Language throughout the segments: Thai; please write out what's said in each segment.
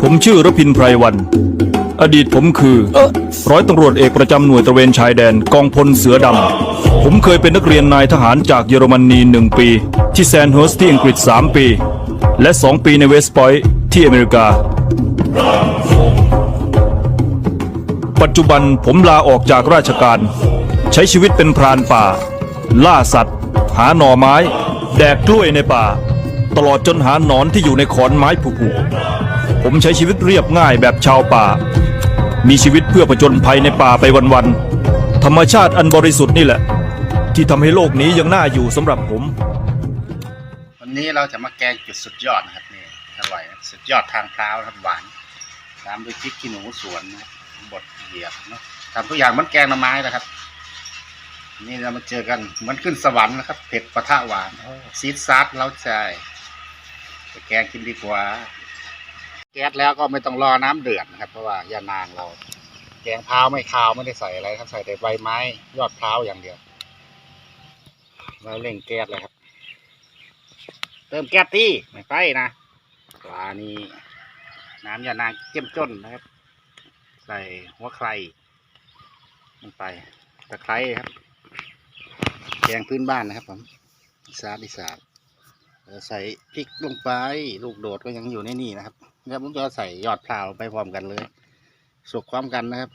ผมชื่อรพินไพรวัน อดีตผมคือ ร้อยตำรวจเอกประจำหน่วยตระเวนชายแดนกองพลเสือดำ ผมเคยเป็นนักเรียนนายทหารจากเยอรมนีหนึ่งปี ที่แซนเฮิร์สที่อังกฤษ3ปี และ 2 ปีในเวสต์พอยต์ที่อเมริกา ปัจจุบันผมลาออกจากราชการ ใช้ชีวิตเป็นพรานป่า ล่าสัตว์ หาหน่อไม้ แดกกล้วยในป่า ตลอดจนหาหนอนที่อยู่ในขอนไม้ผุๆผมใช้ชีวิตเรียบง่ายแบบชาวป่า มีชีวิตเพื่อผจญภัยในป่าไปวันๆธรรมชาติอันบริสุทธิ์นี่แหละ ที่ทำให้โลกนี้ยังน่าอยู่สำหรับผม วันนี้เราจะมาแกงจุดสุดยอดนะครับนี่อร่อยนะสุดยอดทางเท้าครับหวานตามด้วยพริกขี้หนูสวนนะครับบดเหยียบเนะทำทุกอย่างเหมันแกงหน่อไม้นะครับ นี่เรามาเจอกันเหมือนขึ้นสวรรค์นะครับ เผ็ดปะทะหวานโอ้ซีดซัดเล้าใจ ไปแกงกินดีกว่า แก๊สแล้วก็ไม่ต้องรอน้ำเดือดนะครับ เพราะว่ายานางเรา แกงพร้าวไม่คาวไม่ได้ใส่อะไรครับใส่แต่ใบไม้ยอดพร้าวอย่างเดียวเราเร่งแก๊สเลยครับ เติมแก๊สที่ไม่ไปนะปลานี้น้ำยานางเจ้มจ้นนะครับ ใส่หัวไครลงไปตะไคร้ครับ แกงพื้นบ้านนะครับผมสานอีสานแล้ว ใส่พริกลงไป ลูกโดดก็ยังอยู่ในนี่นะครับแล้วผมจะใส่ยอดพร้าวไปพร้อมกันเลย สุกพร้อมกันนะครับ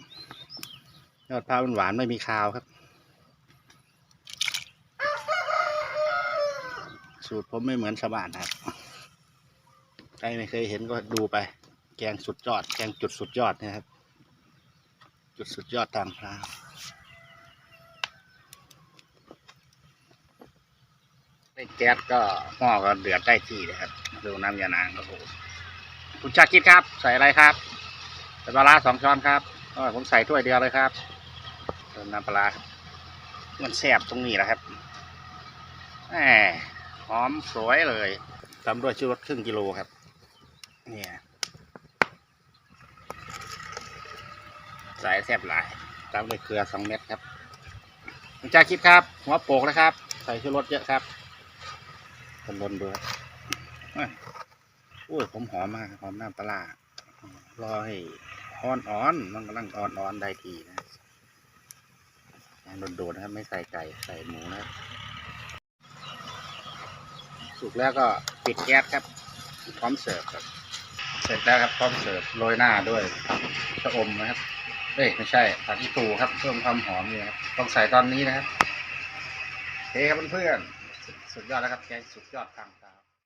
ยอดพร้าวหวานไม่มีคาวครับ สูตรผมไม่เหมือนชาวบ้านครับ ใครไม่เคยเห็นก็ดูไป แกงสุดยอด แกงจุดสุดยอดนะครับ จุดสุดยอดทางพราว ในแก๊สก็หม้อก็เดือดได้ที่นะครับดูน้ำยานางโอ้โหคุณชาคิดครับ ใส่อะไรครับใส่ปลาร้าสองช้อนครับผมใส่ถ้วยเดียวเลยครับเติมน้ำปลาครับมันแซ่บตรงนี้แหละครับแหมหอมสวยเลยตำด้วยชูรสครึ่งกิโลครับ เนี่ยใส่แซ่บหลายตามด้วยเกลือสองเม็ดครับคุณจ่าคิดครับหัวโปกนะครับ ใส่ชูรสเยอะครับ คนบนดูครับเอ้ยโอ้ยผมหอมมากครับหอมน้ำปลาร้ารอให้อ่อนอ่อนๆมันกำลังอ่อนอ่อนๆได้ทีนะอย่างโดดๆนะครับ ไม่ใส่ไก่ใส่หมูนะครับสุกแล้วก็ปิดแก๊สครับ พร้อมเสิร์ฟครับ เสร็จแล้วครับพร้อมเสิร์ฟโรยหน้าด้วยชะอมนะครับเอ้ยไม่ใช่ผักอีตูครับเพิ่มความหอมนี่ครับต้องใส่ตอนนี้นะครับโอเคครับเพื่อนๆ สุดยอดแล้วครับแกสุดยอดทางตา